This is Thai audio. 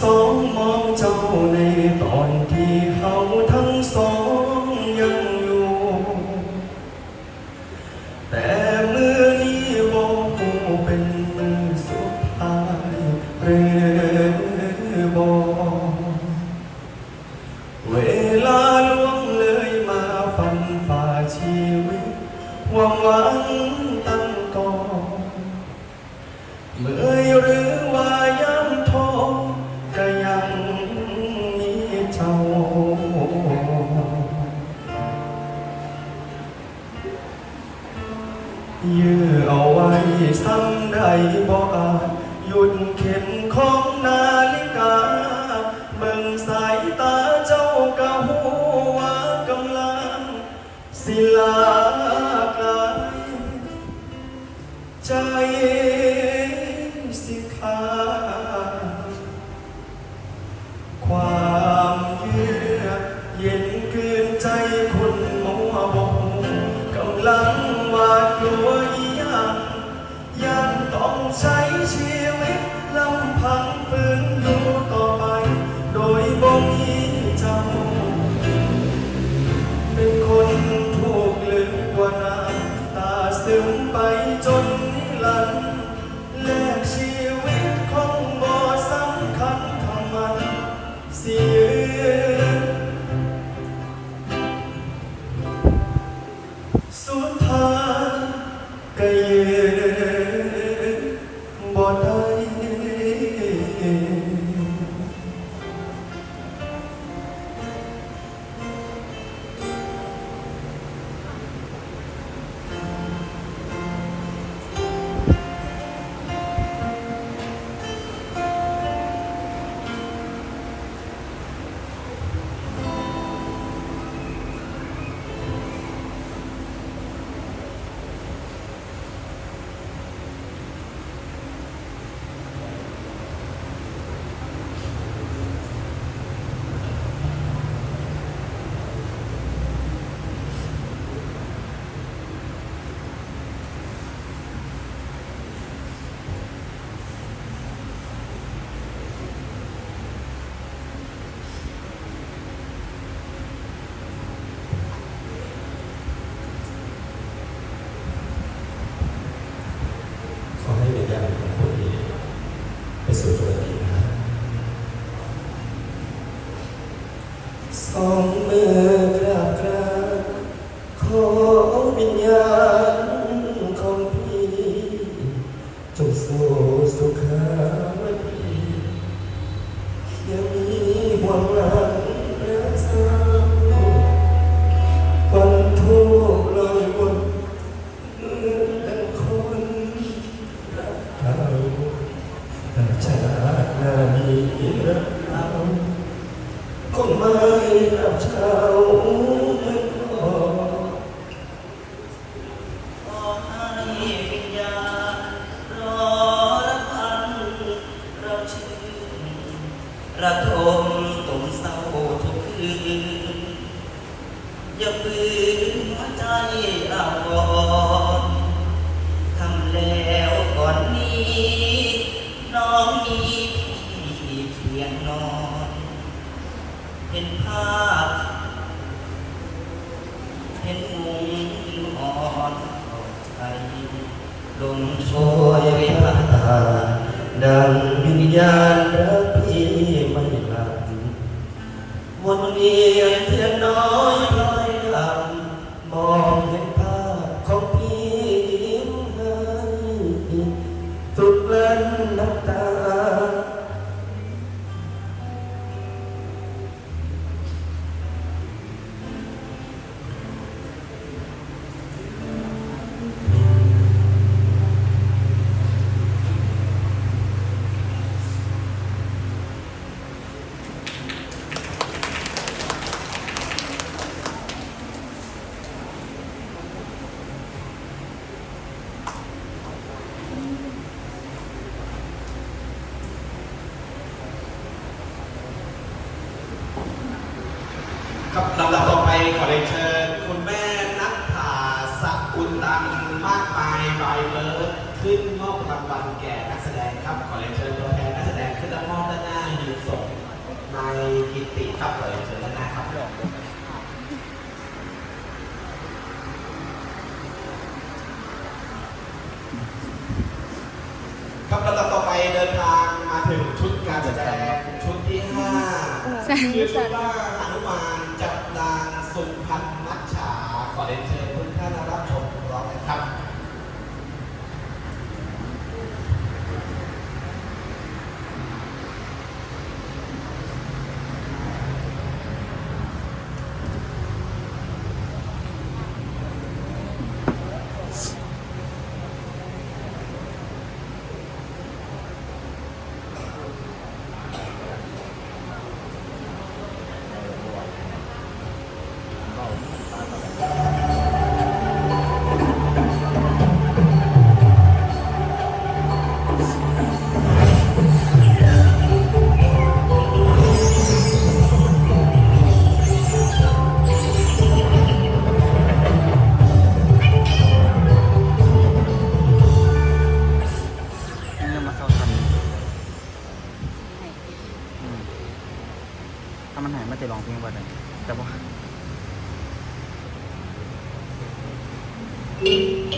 สองมองเจ้าในายื้อเอาไว้ซ้ำใดบ่อาหยุดเข็มของนาฬิกาเบิ่งสายตาเจ้ากะหัวกำลังศิลา สองมือกระพระขอวิญญาณ กับเขาไม่พอขอให้วิญญารอรัพันเราชื่ะทมตุ่เศร้าทุกคืนอย่าฝืนาพเห็นมุงอ่อนใจลมโชยตาดังวิญญาณรัพีไม่หลับวนีเทียนน้อย ครับลำดับต่อไปขอเรียนเชิญคุณแม่นักถ่าสกุลตันมากมายบายเลิศขึ้นมอบรางวัลแก่นักแสดงครับ ขอเรียนเชิญตัวแทนนักแสดงขึ้นรับมอบด้านหน้ายืนส่งนายกิติครับขอเรียนเชิญด้านหน้าครับครับลำดับต่อไปเดินทางมาถึงชุดการแสดงชุดที่ห้าชื่อชุดว่า แต่ว่าค